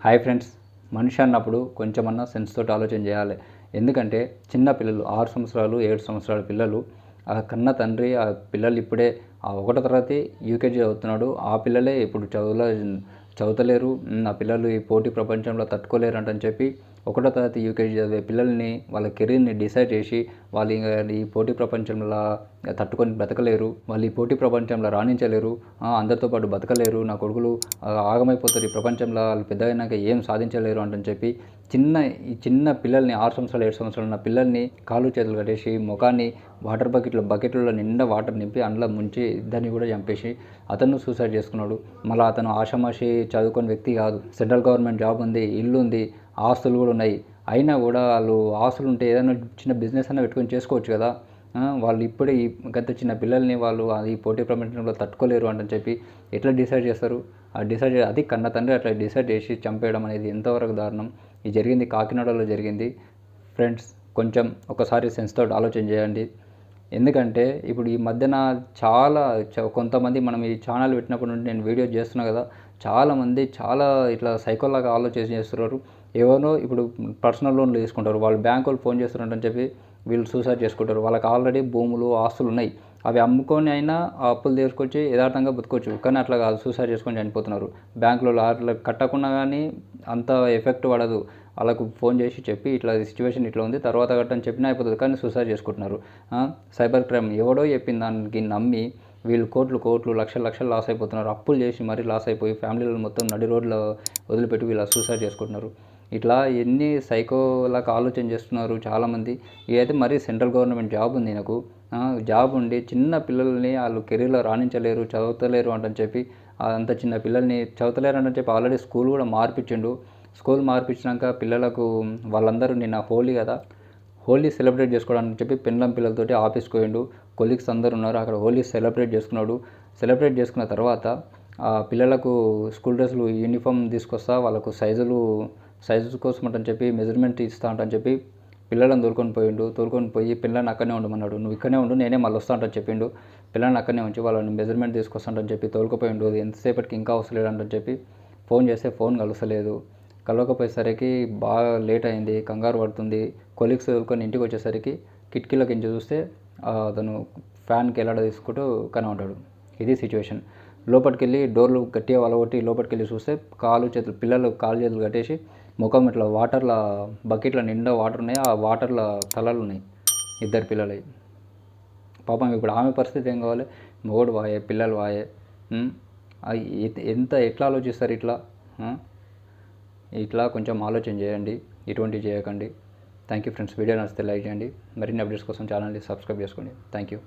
Hi friends మనిషి అన్నప్పుడు కొంచెమన్నా సెన్స్ తోటి ఆలోచన చేయాలి. ఎందుకంటే చిన్న పిల్లలు ఆరు సంవత్సరాలు ఏడు సంవత్సరాల పిల్లలు ఆ కన్న తండ్రి ఆ పిల్లలు ఇప్పుడే ఆ ఒకటో తరగతి యూకేజీ చదువుతున్నాడు. ఆ పిల్లలే ఇప్పుడు చదువులో చదువుతలేరు. ఆ పిల్లలు ఈ పోటీ ప్రపంచంలో తట్టుకోలేరు అంటని చెప్పి ఒకటో తరగతి యూకేజీ చదివే పిల్లల్ని వాళ్ళ కెరీర్ని డిసైడ్ చేసి వాళ్ళు ఈ పోటీ ప్రపంచంలో తట్టుకొని బ్రతకలేరు వాళ్ళు ఈ పోటీ ప్రపంచంలో రాణించలేరు అందరితో పాటు బతకలేరు నా కొడుకులు ఆగమైపోతారు ఈ ప్రపంచంలో వాళ్ళు పెద్ద అయినాక ఏం సాధించలేరు అంటని చెప్పి చిన్న ఈ చిన్న పిల్లల్ని ఆరు సంవత్సరాలు ఏడు సంవత్సరాలు ఉన్న పిల్లల్ని కాలు చేతులు కట్టేసి ముఖాన్ని వాటర్ బకెట్లో బకెట్లలో నిండా వాటర్ నింపి అందులో ముంచి ఇద్దరిని కూడా చంపేసి అతను సూసైడ్ చేసుకున్నాడు. మళ్ళీ అతను ఆషామాషి చదువుకొని వ్యక్తి కాదు. సెంట్రల్ గవర్నమెంట్ జాబ్ ఉంది ఇల్లు ఉంది ఆస్తులు కూడా ఉన్నాయి. అయినా కూడా వాళ్ళు ఆస్తులు ఉంటే ఏదైనా చిన్న బిజినెస్ అయినా పెట్టుకొని చేసుకోవచ్చు కదా. వాళ్ళు ఇప్పుడే ఈ గత చిన్న పిల్లల్ని వాళ్ళు అది పోటీ ప్రపంచంలో తట్టుకోలేరు అంటని చెప్పి ఎట్లా డిసైడ్ చేస్తారు? ఆ డిసైడ్ అది కన్న తండ్రి అట్లా డిసైడ్ చేసి చంపేయడం అనేది ఎంతవరకు దారుణం? ఇది జరిగింది కాకినాడలో జరిగింది. ఫ్రెండ్స్ కొంచెం ఒకసారి సెన్స్తో ఆలోచన చేయండి. ఎందుకంటే ఇప్పుడు ఈ మధ్యన చాలా కొంతమంది మనం ఈ ఛానల్ పెట్టినప్పటి నుండి నేను వీడియో చేస్తున్నా కదా. చాలామంది చాలా ఇట్లా సైకోలాగా ఆలోచన చేస్తున్నారు. ఎవరో ఇప్పుడు పర్సనల్ లోన్లు తీసుకుంటారు వాళ్ళు బ్యాంక్ వాళ్ళు ఫోన్ చేస్తున్నారని చెప్పి వీళ్ళు సూసైడ్ చేసుకుంటారు. వాళ్ళకి ఆల్రెడీ భూములు ఆస్తులు ఉన్నాయి. అవి అమ్ముకొని అయినా ఆ అప్పులు తీసుకొచ్చి యథార్థంగా బతుకోవచ్చు కానీ అట్లా కాదు సూసైడ్ చేసుకొని చనిపోతున్నారు. బ్యాంకులో అట్లా కట్టకుండా కానీ అంత ఎఫెక్ట్ పడదు. వాళ్ళకు ఫోన్ చేసి చెప్పి ఇట్లా సిచ్యువేషన్ ఇట్లా ఉంది తర్వాత కట్టని చెప్పినా అయిపోతుంది. కానీ సూసైడ్ చేసుకుంటున్నారు. సైబర్ క్రైమ్ ఎవడో చెప్పిన దానికి నమ్మి వీళ్ళు కోట్లు కోట్లు లక్షలు లక్షలు లాస్ అయిపోతున్నారు. అప్పులు చేసి మరీ లాస్ అయిపోయి ఫ్యామిలీలు మొత్తం నడి రోడ్లో వదిలిపెట్టి వీళ్ళు సూసైడ్ చేసుకుంటున్నారు. ఇట్లా ఎన్ని సైకోలాగా ఆలోచన చేస్తున్నారు చాలామంది. ఇదైతే మరీ సెంట్రల్ గవర్నమెంట్ జాబ్ ఉంది నాకు జాబ్ ఉండి చిన్న పిల్లల్ని వాళ్ళు కెరీర్లో రాణించలేరు చదవతలేరు అంటని చెప్పి అంత చిన్న పిల్లల్ని చదవతలేరు అంటని చెప్పి ఆల్రెడీ స్కూల్ కూడా మార్పించిండు స్కూల్ మార్పించినాక పిల్లలకు వాళ్ళందరూ నిన్న హోలీ కదా హోలీ సెలబ్రేట్ చేసుకోవడానికి చెప్పి పెండ్లం పిల్లలతోటి ఆఫీస్కి పోయిండు. కొలీగ్స్ అందరు ఉన్నారు అక్కడ హోలీ సెలబ్రేట్ చేసుకున్నాడు. సెలబ్రేట్ చేసుకున్న తర్వాత ఆ పిల్లలకు స్కూల్ డ్రెస్సులు యూనిఫామ్ తీసుకొస్తా వాళ్ళకు సైజులు సైజు కోసం అంటని చెప్పి మెజర్మెంట్ ఇస్తా అంటని చెప్పి పిల్లలను తోలుకొని పోయిండు. తోలుకొని పోయి పిల్లల్ని అక్కడనే ఉండమన్నాడు. నువ్వు ఇక్కడనే ఉండు నేనే మళ్ళీ వస్తా అంటని చెప్పిండు. పిల్లల్ని అక్కడనే ఉంచి వాళ్ళని మెజర్మెంట్ తీసుకొస్తాంటని చెప్పి తోలుకుపోయిండు. అది ఎంతసేపటికి ఇంకా వస్తలేడు అంటని చెప్పి ఫోన్ చేస్తే ఫోన్ కలుస్తలేదు. కలవకపోయేసరికి బాగా లేట్ అయింది కంగారు పడుతుంది. కొలీగ్స్ తోలుకొని ఇంటికి వచ్చేసరికి కిటికీలోకి ఇంచి చూస్తే అతను ఫ్యాన్కి ఎలాడ తీసుకుంటూ కనబడ్డాడు ఇది సిచ్యువేషన్ లోపలికి వెళ్ళి డోర్లు గట్టిగా వలగొట్టి లోపలికి వెళ్ళి చూస్తే కాలు చేతులు పిల్లలు కాలు చేతులు కట్టేసి ముఖం ఇట్లా వాటర్ల బకెట్ల నిండా వాటర్ ఉన్నాయి. ఆ వాటర్ల తలలు ఉన్నాయి. ఇద్దరు పిల్లలవి. పాపం ఇప్పుడు ఆమె పరిస్థితి ఏం కావాలి? మొగోడు వాయే పిల్లలు వాయే. ఎంత ఎట్లా ఆలోచిస్తారు ఇట్లా? ఇట్లా కొంచెం ఆలోచన చేయండి. ఇటువంటివి చేయకండి. Thank you friends. వీడియో నచ్చితే లైక్ చేయండి. మరిన్ని అప్డేట్స్ కోసం ఛానల్ని సబ్స్క్రైబ్ చేసుకోండి. Thank you